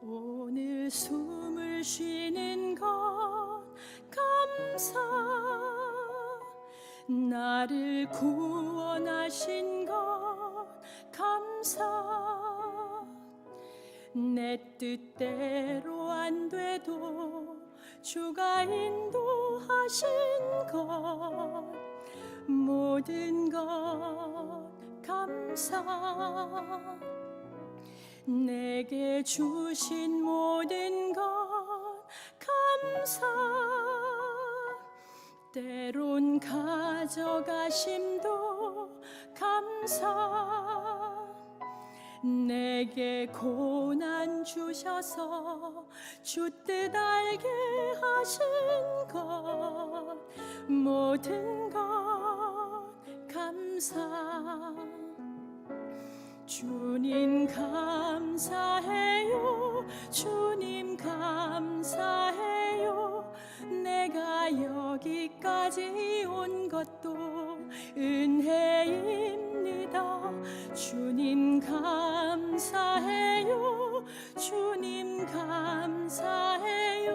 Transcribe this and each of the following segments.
오늘 숨을 쉬는 것 감사. 나를 구원하신 것 감사. 내 뜻대로 안 돼도 주가 인도하신 것 모든 것 감사 내게 주신 모든 것 감사. 때론 가져가심도 감사. 내게 고난 주셔서 주 뜻 알게 하신 것 모든 것 감사. 주님 감 사해요. 주님 감사해요. 내가 여기까지 온 것도 은혜입니다. 주님 감사해요. 주님 감사해요.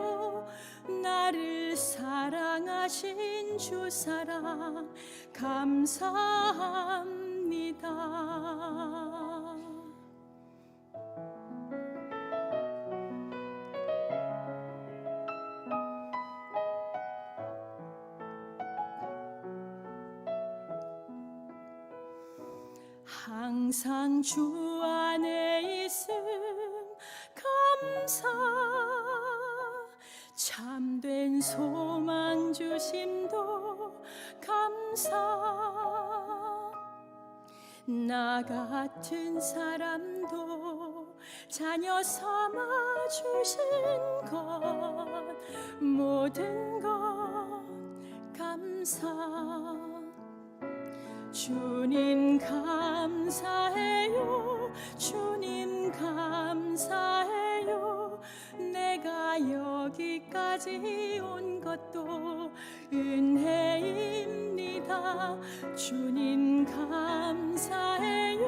나를 사랑하신 주 사랑 감사합니다 항상 주 안에 있음 감사. 참된 소망 주심도 감사. 나 같은 사람도 자녀 삼아 주신 것 모든 것 감사 주님 감사해요. 주님 감사해요. 내가 여기까지 온 것도 은혜입니다. 주님 감사해요.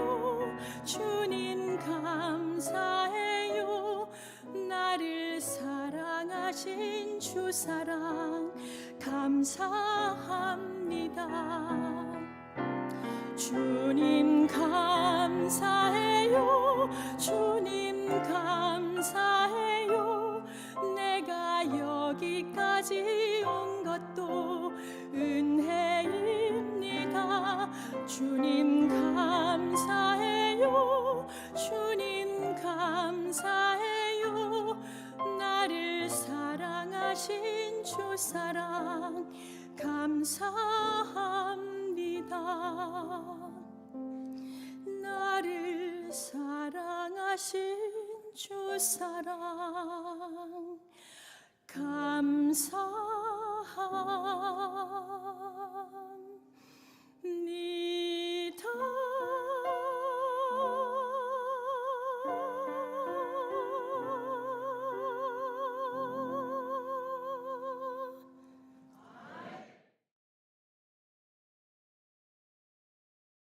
주님 감사해요. 나를 사랑하신 주 사랑 감사합니다 주님 감사해요. 주님 감사해요. 내가 여기까지 온 것도 은혜입니다. 주님 감사해요. 주님 감사해요. 나를 사랑하신 주 사랑 감사합니다 나를 사랑하신 주 사랑